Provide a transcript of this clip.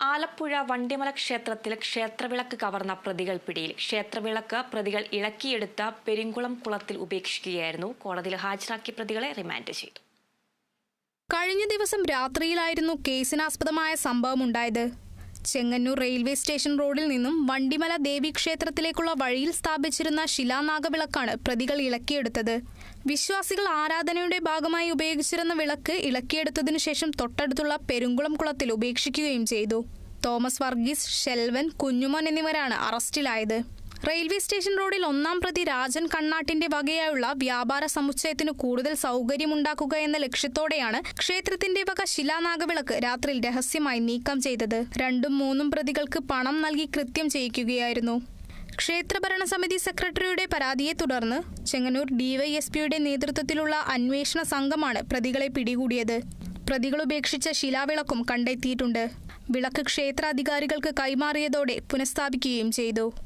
ആലപ്പുഴ വണ്ടിമല ക്ഷേത്രത്തിൽ ക്ഷേത്രവിളക്ക് കവർന്ന പ്രതികൾ പിടിയിൽ. ക്ഷേത്രവിളക്ക് പ്രതികൾ ഇളക്കിയെടുത്ത പെരിങ്കുളം കുളത്തിൽ ഉപേക്ഷിക്കുകയായിരുന്നു. കോടതിയിൽ ഹാജരാക്കിയ പ്രതികളെ റിമാൻഡ് ചെയ്തു. കഴിഞ്ഞ ദിവസം രാത്രിയിലായിരുന്നു കേസിനാസ്പദമായ സംഭവം ഉണ്ടായത് ചെങ്ങന്നൂർ റെയിൽവേ സ്റ്റേഷൻ റോഡിൽ നിന്നും വണ്ടിമല ദേവി ക്ഷേത്രത്തിലേക്കുള്ള വഴിയിൽ സ്ഥാപിച്ചിരുന്ന ശിലാനാഗവിളക്കാണ് പ്രതികൾ ഇളക്കിയെടുത്തത്. വിശ്വാസികൾ ആരാധനയുടെ ഭാഗമായി ഉപയോഗിച്ചിരുന്ന വിളക്ക് ഇളക്കിയെടുത്തതിനു ശേഷം തൊട്ടടുത്തുള്ള പെരുങ്കുളം കുളത്തിൽ ഉപേക്ഷിക്കുകയും ചെയ്തു. തോമസ് വർഗീസ് ഷെൽവൻ കുഞ്ഞുമോൻ എന്നിവരാണ് അറസ്റ്റിലായത്. റെയിൽവേ സ്റ്റേഷൻ റോഡിൽ ഒന്നാം പ്രതി രാജൻ കണ്ണാട്ടിന്റെ വകയായുള്ള വ്യാപാര സമുച്ചയത്തിന് കൂടുതൽ സൗകര്യമുണ്ടാക്കുക എന്ന ലക്ഷ്യത്തോടെയാണ് ക്ഷേത്രത്തിന്റെ വക ശിലാനാഗവിളക്ക് രാത്രി രഹസ്യമായി നീക്കം ചെയ്തത്. രണ്ടും മൂന്നും പ്രതികൾക്ക് പണം നൽകി കൃത്യം ചെയ്യിക്കുകയായിരുന്നു. ക്ഷേത്രഭരണ സമിതി സെക്രട്ടറിയുടെ പരാതിയെ തുടർന്ന് ചെങ്ങന്നൂർ ഡിവൈഎസ്പിയുടെ നേതൃത്വത്തിലുള്ള അന്വേഷണ സംഘമാണ് പ്രതികളെ പിടികൂടിയത്. പ്രതികൾ ഉപേക്ഷിച്ച ശിലാവിളക്കും കണ്ടെത്തിയിട്ടുണ്ട്. വിളക്ക് ക്ഷേത്രാധികാരികൾക്ക് കൈമാറിയതോടെ പുനഃസ്ഥാപിക്കുകയും ചെയ്തു.